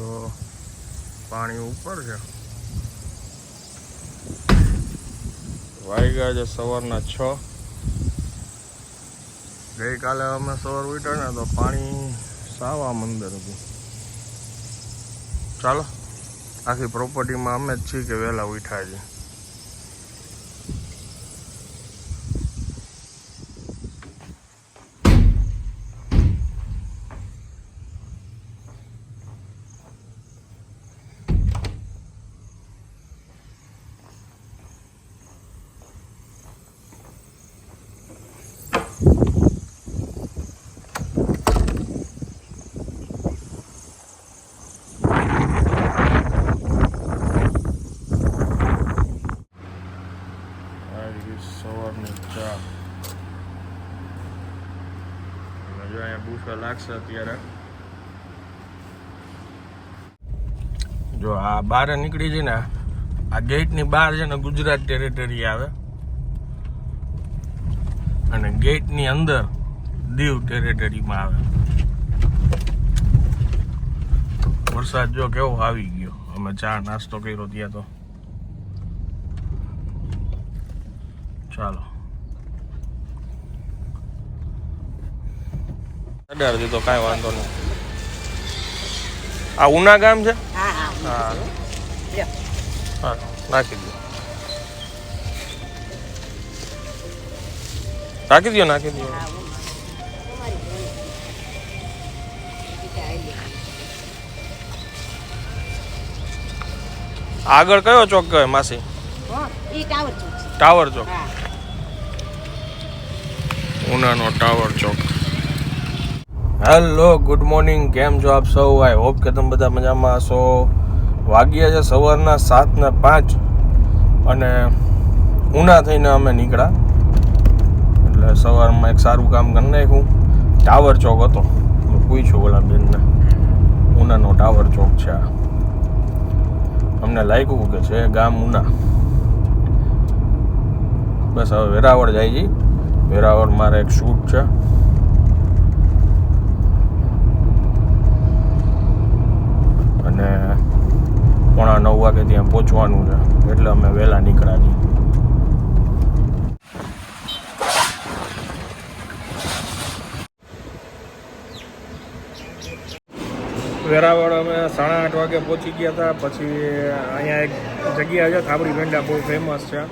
તો પાણી ઉપર છે. વાગ્યા છે સવારના છ. ગઈકાલે અમે સવાર ઉઠ્યા ને તો પાણી સાવા મંદર હતું. ચાલો, આખી પ્રોપર્ટીમાં અમે જ છીએ કે વહેલા ઉઠ્યા છીએ આ રીતે સવારની ચા અને જો અહીંયા લાગશે અત્યારે. જો આ બહાર નીકળી છે ને, આ ગેટની બહાર છે ને ગુજરાત ટેરેટરી આવે. અને ગેટની અંદર દીવ ટેરેટરીમાં આવે. વરસાદ જો કેવો આવી ગયો. અમે ચા નાસ્તો કર્યો ત્યાં તો. ચાલો. અઢાર દીધો કાંઈ વાંધો નહીં. આ ઉના ગામ છે? હા હા નાખી દો. નાખી દો નાખી દો. આગળ કયો ચોક કહેવાય માસી? ટાવર ચોક. ટાવર ચોક. ઉનાનો ટાવર ચોક. હેલો ગુડ મોર્નિંગ કેમ છો આપ સૌ? આઈ હોપ કે તમે બધા મજામાં હશો. વાગ્યા છે સવારના સાત ને પાંચ અને ઉના થઈને અમે નીકળ્યા. એટલે સવારમાં એક સારું કામ કરી નાખ્યું. ટાવર ચોક હતો. હું પૂછ્યું ઓલા બેનને ઉનાનો ટાવર ચોક છે આ. અમને લાગ્યું કે છે ગામ ઉના બસ હવે વેરાવળ જાય છે. વેરાવળ મારે એક શૂટ છે અને પોણા નવ વાગે ત્યાં પહોંચવાનું છે. એટલે અમે વહેલા નીકળ્યા છીએ. વેરાવળ અમે સાડા આઠ વાગે પહોંચી ગયા હતા. પછી અહીંયા એક જગ્યા છે, થાબડી ભેંડા બહુ ફેમસ છે.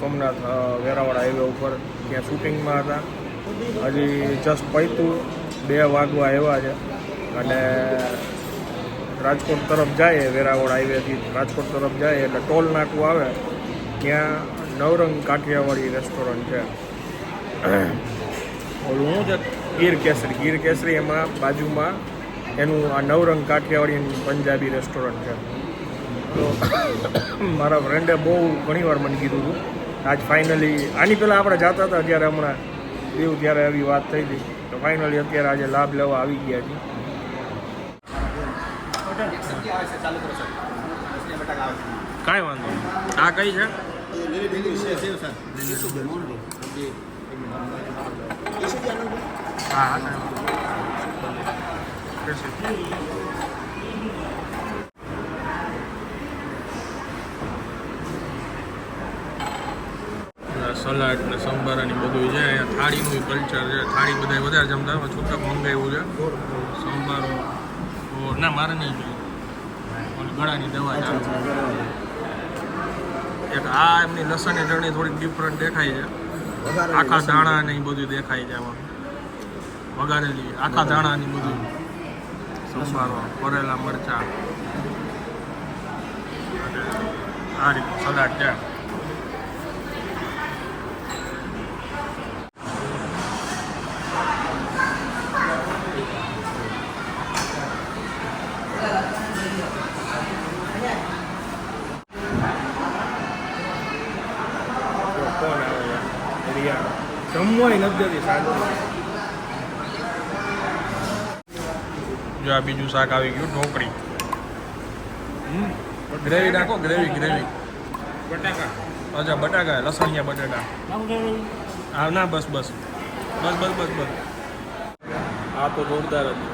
સોમનાથ વેરાવળ હાઈવે ઉપર ત્યાં શૂટિંગમાં હતા. હજી જસ્ટ પૈતું બે વાગવા આવ્યા છે. અને રાજકોટ તરફ જાય વેરાવળ હાઈવેથી રાજકોટ તરફ જાય એટલે ટોલ નાકું આવે, ત્યાં નવરંગ કાઠિયાવાડી રેસ્ટોરન્ટ છે. ઓલું શું છે? ગીર કેસરી. ગીર કેસરી એમાં બાજુમાં એનું આ નવરંગ કાઠિયાવાડી પંજાબી રેસ્ટોરન્ટ છે. તો મારા ફ્રેન્ડે બહુ ઘણીવાર મને કીધું હતું આજ ફાઇનલી આની પહેલાં આપણે જતા હતા, જ્યારે હમણાં દીવ ત્યારે આવી વાત થઈ હતી. તો ફાઇનલી અત્યારે આજે લાભ લેવા આવી ગયા છીએ. કાંઈ વાંધો આ કઈ છે? હા સલાડ ને સંભારાની બધું છે. અહીંયા થાળીનું કલ્ચર છે. થાળી બધા વધારે જમતા. છૂટક મંગાવ્યું છે. સંભારો ના મારે નહીં જોઈએ. ગળાની દવા એક આ એમની લસણની ચટણી થોડીક ડિફરન્ટ દેખાય છે. આખા દાણા ને એ બધું દેખાય છે આમાં. વઘારેલી આખા દાણાની બધું. સંભારો ભરેલા મરચા. આ રીતે સલાડ છે જો કોણ આવે છે રિયા જમવાય નથી જતી સાંજે જો આ બીજું શાક આવી ગયું ઢોકળી. ગ્રેવી નાખો ગ્રેવી ગ્રેવી. બટાકા. અચ્છા બટાકા લસણિયા બટાકા. હા ના બસ બસ. બસ બસ બસ બસ. આ તો જોરદાર હતું.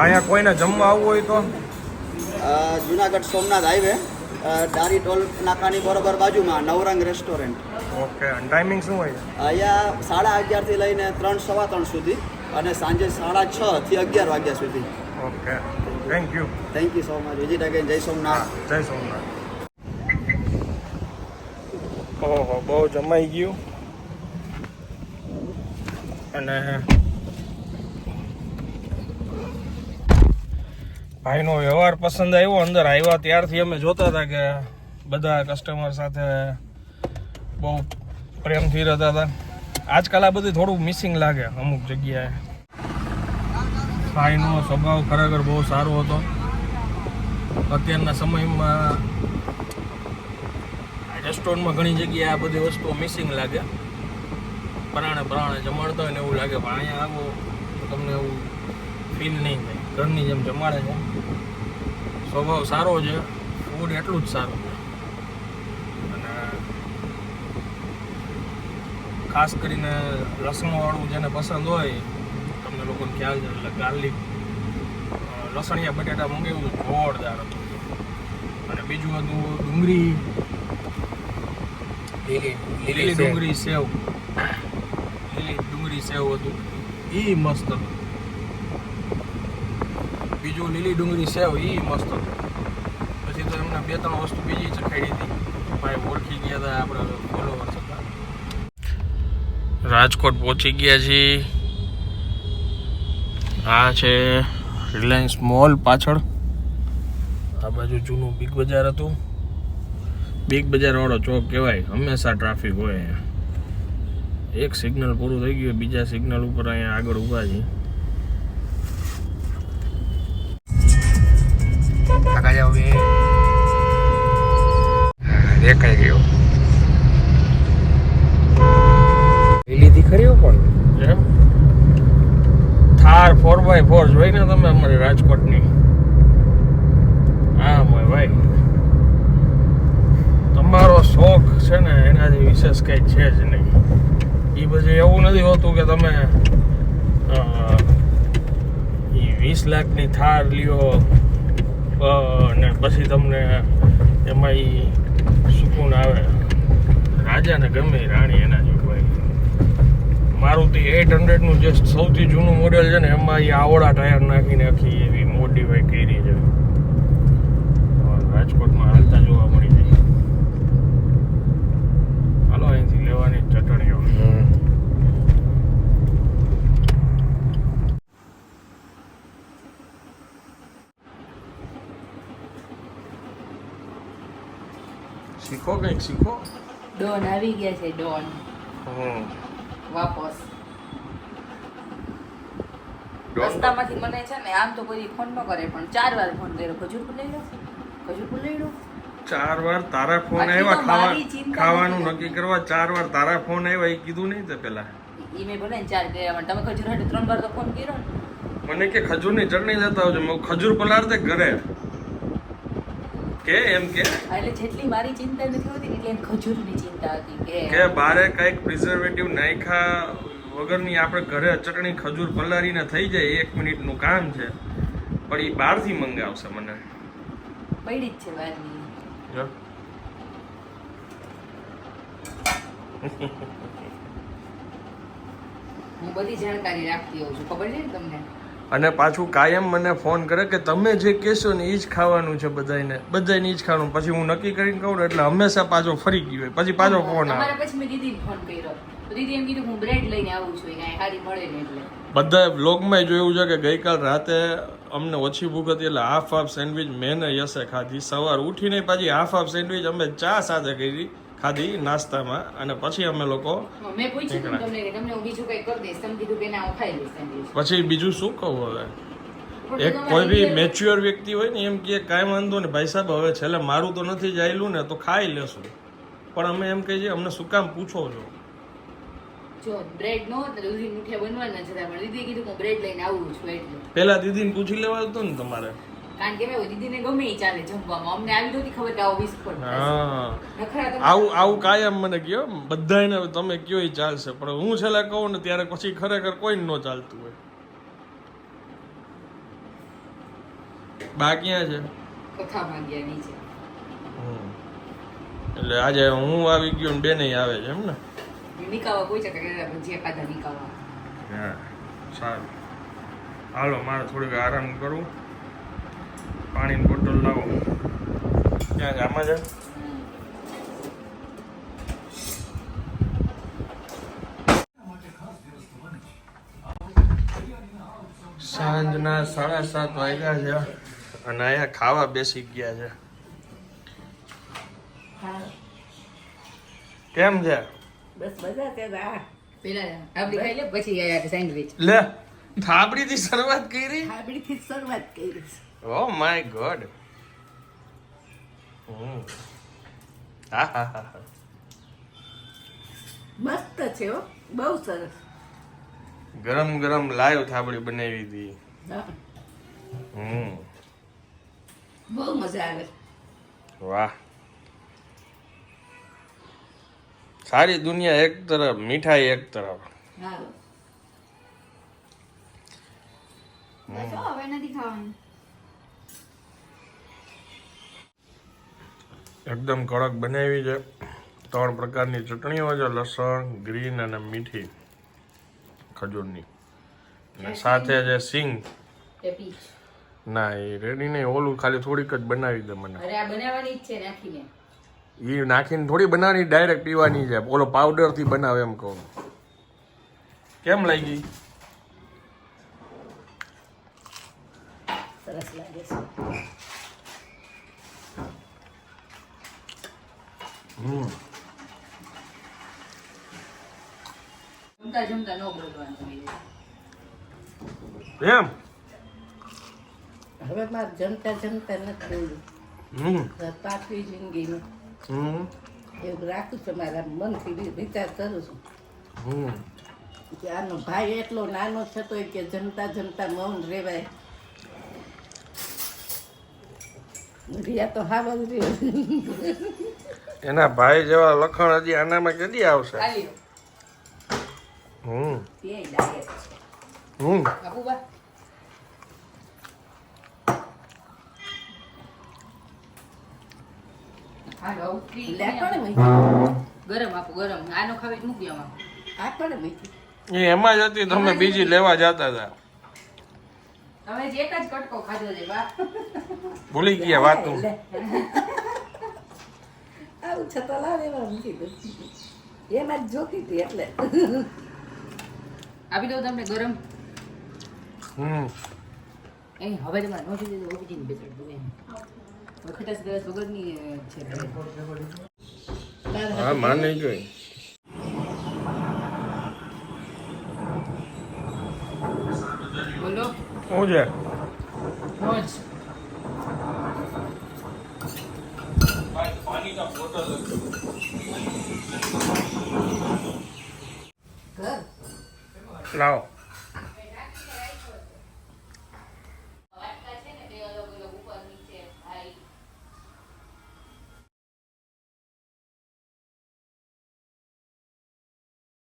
અહીંયા કોઈને જમવા આવવું હોય તો? જુનાગઢ સોમનાથ હાઈવે ડારી ટોલ નાકાની બરોબર બાજુમાં નવરંગ રેસ્ટોરન્ટ. ઓકે ટાઈમિંગ શું હોય? અહીંયા સાડા અગિયારથી લઈને ત્રણ સવા ત્રણ સુધી અને સાંજે સાડા છ થી અગિયાર વાગ્યા સુધી. Okay thank you thank you so much visit again Jai Somnath. Jai Somnath. ઓહો બહુ જમાઈ ગયું. અને ભાઈનો વ્યવહાર પસંદ આવ્યો, અંદર આવ્યા ત્યારથી અમે જોતા હતા કે બધા કસ્ટમર સાથે બહુ પ્રેમથી રહેતા હતા. આજકાલ આ બધું થોડું મિસિંગ લાગે અમુક જગ્યાએ. ભાઈનો સ્વભાવ ખરેખર બહુ સારો હતો. અત્યારના સમયમાં રેસ્ટોરન્ટમાં ઘણી જગ્યાએ આ બધી વસ્તુઓ મિસિંગ લાગે. પરાણે પરાણે જમાડતા હોય ને એવું લાગે, પણ અહીંયા આવો તમને એવું ફીલ નહીં થાય. ઘરની જેમ જમાડે છે. સ્વભાવ સારો છે ફૂડ એટલું જ સારું. છે અને ખાસ કરીને લસણવાળું જેને પસંદ હોય તમને લોકોને ખ્યાલ છે એટલે ગાર્લિક લસણિયા બટેટા મંગાવ્યું જોરદાર હતું. અને બીજું હતું ડુંગળી. લીલી ડુંગળી સેવ. લીલી ડુંગળી સેવ હતું. એ મસ્ત હતું. બીજું લીલી ડુંગળી સેવ એ મસ્ત. પછી તો એમને બે ત્રણ વસ્તુ બીજી ચખાડી હતી. ભાઈ ઓળખી ગયા હતા આપણે ફોલોવર્સ હતા. રાજકોટ પહોંચી ગયા છીએ. આ છે રિલાયન્સ મોલ પાછળ. આ બાજુ જૂનું બિગ બજાર હતું. બિગ બજાર વાળો ચોક કહેવાય. હંમેશા ટ્રાફિક હોય. એક સિગ્નલ પૂરું થઈ ગયું, બીજા સિગ્નલ ઉપર અહીંયા આગળ ઊભા છે દેખાઈ ગયો લીધી ખરી પણ એમ? થાર ફોર બાય ફોર જોઈને તમે અમારી રાજકોટની. હા ભાઈ. તમારો શોખ છે ને એનાથી વિશેષ કંઈ છે જ નહીં. એ પછી એવું નથી હોતું કે તમે વીસ લાખની થાર લ્યો ને પછી તમને એમાં એ સુકૂન આવે? રાજાને ગમે રાણી એના જો ભાઈ મારુતિ એટ હંડ્રેડનું જે સૌથી જૂનું મોડેલ છે ને, એમાં એ આવડા ટાયર નાખીને આખી એવી મોડિફાઈ કરી છે. રાજકોટમાં હાલતા જોવા મળી જાય. હાલો, અહીંથી લેવાની ચટણીઓ. શીખો કંઈક શીખો? ડોન આવી ગયા છે ડોન. હમ. વાપસ. રસ્તામાંથી મને છે ને આમ તો કોઈ ફોન ન કરે પણ ચાર વાર ફોન કર્યો. ખજૂર લઈ લો. ખજૂર લઈ લો. ચાર વાર તારા ફોન આવ્યા ખાવા ખાવાનું નક્કી કરવા ચાર વાર તારા ફોન આવ્યા એ કીધું નહીં તે પેલા? ઈ મેં ભલે ચાર ગયા પણ તમે ખજૂર હાટુ ત્રણ વાર તો ફોન કર્યો ને. મને કે ખજૂરની ચટણી લેતા આવજો. ખજૂર પલાળતે ઘરે. કે એમ કે? એટલે જેટલી મારી ચિંતા નથી હોતી એટલે ખજૂરની ચિંતા હતી કે કે બારે કંઈક પ્રિઝર્વેટિવ નાખ્યા વગરની આપણે ઘરે ચટણી ખજૂર પલાળીને થઈ જાય એક મિનિટનું કામ છે. પણ એ બહારથી મંગાવશે મને. પડી જ છે બહારની. હું બધી જાણકારી રાખતી હોઉં છું. ખબર છે ને તમને? અને પાછું કાયમ મને ફોન કરે કે તમે જે કહેશો ને એ જ ખાવાનું છે બધાને બધાને એ જ ખાવાનું. પછી હું નક્કી કરીને કહું ને એટલે હંમેશા પાછો ફરી ગયો હોય. પછી પાછો ફોન આવે. પછી મેં દીદીને ફોન કર્યો. દીદી એમ કીધું હું બ્રેડ લઈને આવું છું કાંઈ મળે ને એટલે. બધા બ્લોગમાં જોયું છે કે ગઈકાલ રાતે અમને ઓછી ભૂખ હતી એટલે હાફ હાફ સેન્ડવિચ મેં યસે ખાધી. સવાર ઉઠીને પાછી હાફ હાફ સેન્ડવિચ અમે ચા સાથે કરી. ખાધી નાસ્તામાં અને પછી અમે લોકો. પછી બીજું શું કહું હવે? એક કોઈ બી મેચ્યોર વ્યક્તિ હોય ને એમ કે કાંઈ વાંધો ને ભાઈ સાહેબ હવે છેલ્લે મારું તો નથી જાયેલું ને તો ખાઈ લેશું. પણ અમે એમ કહીએ અમને શું કામ પૂછો છો? જો બ્રેડ નો ને દૂધી મુઠિયા બનવાના જ પણ દીદીએ કીધું હું બ્રેડ લઈને આવું છું એટલે. પેલા દીદીને પૂછી લેવા હતું ને તમારે. કારણ કે મેં દીદીને ગમે એ ચાલે જમવામાં. અમને આવી નહોતી ખબર કે આવો વિસ્ફોટ હા. આવું આવું કાયમ મને કયો બધાને તમે કયો એ ચાલશે. પણ હું છેલ્લા કહું ને ત્યારે પછી ખરેખર કોઈ ન ચાલતું હોય. બા ક્યાં છે? કથા ભાગ્યાની છે. એટલે આજે હું આવી ગયો ને બેને આવે છે એમ ને? નિકાવા કોઈ છે કે કાઢા નિકાવા હા સારું. હાલો મારે થોડીક આરામ કરું. પાણીની બોટલ લાવો. ક્યાં છે? આમાં છે? સાંજના સાડા સાત વાગ્યા છે અને અહીંયા ખાવા બેસી ગયા છે. કેમ છે? લે પછી આયા સેન્ડવિચ લે થાબડીથી શરૂઆત કરી? હાબડીથી થી શરૂઆત કરી ઓ માય ગોડ હા હા હા હા. મસ્ત છે હો. બહુ સરસ. ગરમ ગરમ લાઈવ થાબડી બનાવી હતી હમ બહુ મજા આવે. વાહ. સારી દુનિયા એક તરફ મીઠાઈ એક તરફ. હા. હવે નથી ખાવાનું. એકદમ કડક બનાવી છે. ત્રણ પ્રકારની ચટણીઓ છે લસણ ગ્રીન અને મીઠી. ખજૂરની. અને સાથે છે સિંગ. ના એ રેડી નહીં ઓલું ખાલી થોડીક જ બનાવી દે મને. એ નાખીને. થોડી બનાવવાની ડાયરેક્ટ પીવાની છે. ઓલો પાવડરથી બનાવે એમ કહું. કેમ લાગી? સરસ લાગે છે. જમતા જમતા ન બોલવાનું એમ? હવે મારે જમતા જમતા નથી બોલું હમ. પાકવી જિંદગીનું. એવું રાખું છું મારા મનથી વિચાર કરું છું. કે આનો ભાઈ એટલો નાનો થતો કે જમતા જમતા મૌન રેવાય રિયા તો હાવ જ રહ્યો એના ભાઈ જેવા લખણ હજી આનામાં કદી આવશે? હમ. હમ. એમાં જ હતી તમે બીજી લેવા જતા હતા ભૂલી ગયા વાતું. છતાં લાવે એવા મૂકી દઉં એમાં જ જોતી હતી એટલે આપી દઉં તમને ગરમ. હમ. એ, હવે તમારે નોંધી દેજો ઓબીજીને બેસાડી દઉં એમ હવે ખટાશ વગરની છે હા માની જોઈ બોલો શું છે? મોજ ઘર લાવો